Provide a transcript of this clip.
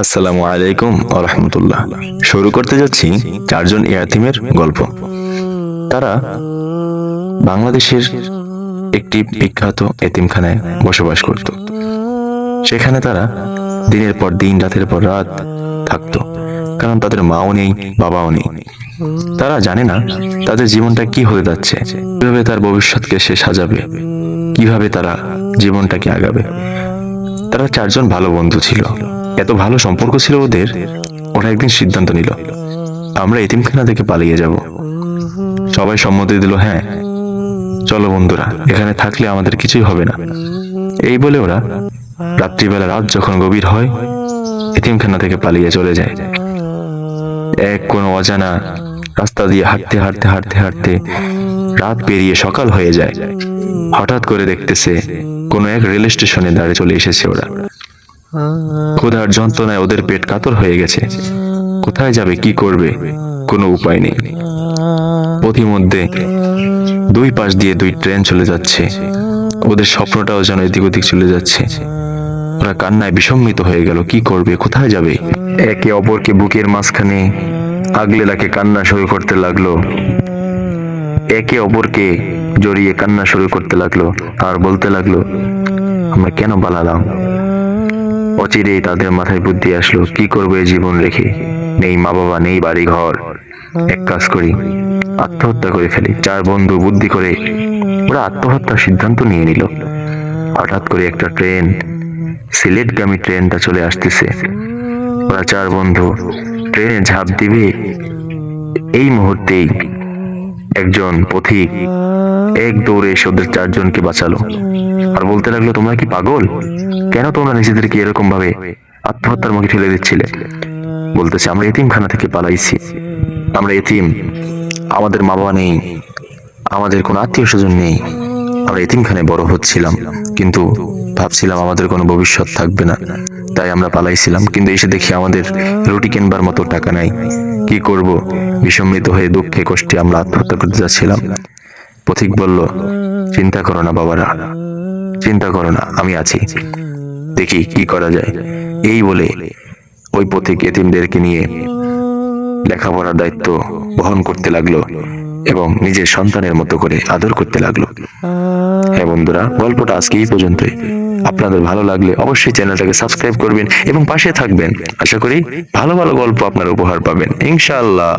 আসসালামু আলাইকুম রহমতুল্লাহ। শুরু করতে যাচ্ছি চারজন ইয়াতিমের গল্প। তারা বাংলাদেশের একটি বিখ্যাত এতিমখানায় বসবাস করত। সেখানে তারা দিনের পর দিন, রাতের পর রাত থাকতো। কারণ তাদের মাও নেই, বাবাও নেই। তারা জানে না তাদের জীবনটা কি হয়ে যাচ্ছে, কীভাবে তার ভবিষ্যৎকে সে সাজাবে, কীভাবে তারা জীবনটাকে আগাবে। তারা চারজন ভালো বন্ধু ছিল। এত ভালো সম্পর্ক ছিল ওদের, ওরা একদিন সিদ্ধান্ত নিল, আমরা এতিমখানা থেকে পালিয়ে যাব। সবাই সম্মতি দিল হ্যাঁ চলো বন্ধুরা, এখানে থাকলে আমাদের কিছুই হবে না। এই বলে ওরা রাত্রিবেলা রাত যখন গভীর হয়, এতিমখানা থেকে পালিয়ে চলে যায়। এক কোনো অজানা রাস্তা দিয়ে হাঁটতে হাঁটতে হাঁটতে হাঁটতে রাত পেরিয়ে সকাল হয়ে যায়। হঠাৎ করে দেখতেছে কোনো এক রেল স্টেশনে দাঁড়িয়ে চলে এসেছে ওরা। ক্ষুধার যন্ত্রণায় ওদের পেট কাতর হয়ে গেছে। কোথায় যাবে, কি করবে? কোনো উপায় নেই। পথিমধ্যে দুই পাশ দিয়ে দুই ট্রেন চলে যাচ্ছে। ওদের স্বপ্নটাও যেন এদিক ওদিক চলে যাচ্ছে। ওরা কান্নায় বিষম্মিত হয়ে গেল। কি করবে? কোথায় যাবে? একে অপরকে বুকের মাঝখানে আগলে রাখে কান্না শুরু করতে লাগল। একে অপরকে জড়িয়ে কান্না শুরু করতে লাগল। আর বলতে লাগল, আমরা কেন পালালাম অচিরেই তাদের মাথায় বুদ্ধি আসলো, কি করব জীবন রেখে? নেই মা বাবা নেই বাড়ি ঘর এক কাজ করি, আত্মহত্যা করে ফেলি। চার বন্ধু বুদ্ধি করে ওরা আত্মহত্যার সিদ্ধান্ত নিয়ে নিল। হঠাৎ করে একটা ট্রেন, সিলেটগামী ট্রেনটা চলে আসতেছে। ওরা চার বন্ধু, ট্রেনে ঝাঁপ দিবে। এই মুহূর্তেই একজন পথিক এক দৌড়ে এসে ওদের চারজনকে বাঁচালো। আর বলতে লাগল, তোমরা কি পাগল? কেন তোমরা নিজেদেরকে এরকম ভাবে আত্মহত্যার মুখে ঠেলে দিচ্ছিলে? বলতেছে, আমরা এতিমখানা থেকে পালাইছি। আমরা এতিম। আমাদের মা বাবা নেই। আমাদের কোনো আত্মীয় স্বজন নেই। আমরা এতিমখানায় বড় হচ্ছিলাম। কিন্তু ভাবছিলাম আমাদের কোনো ভবিষ্যৎ থাকবে না। তাই আমরা পালাইছিলাম। কিন্তু এসে দেখি আমাদের রুটি কেনবার মতো টাকা নাই। কি করব? বিষম্মিত হয়ে দুঃখে কষ্টে আমরা আত্মহত্যা করতে যাচ্ছিলাম। পথিক বলল, চিন্তা করো না বাবারা, চিন্তা করো না, আমি আছি। দেখি কি করা যায়। এই বলে ওই পথিক এতিমদেরকে নিয়ে লেখাপড়ার দায়িত্ব বহন করতে লাগল এবং নিজের সন্তানের মতো করে আদর করতে লাগল। হ্যাঁ বন্ধুরা, গল্পটা আজকে এই পর্যন্তই। আপনাদের ভালো লাগলে অবশ্যই চ্যানেলটাকে সাবস্ক্রাইব করবেন এবং পাশে থাকবেন। আশা করি ভালো ভালো গল্প আপনারা উপহার পাবেন। ইনশাআল্লাহ।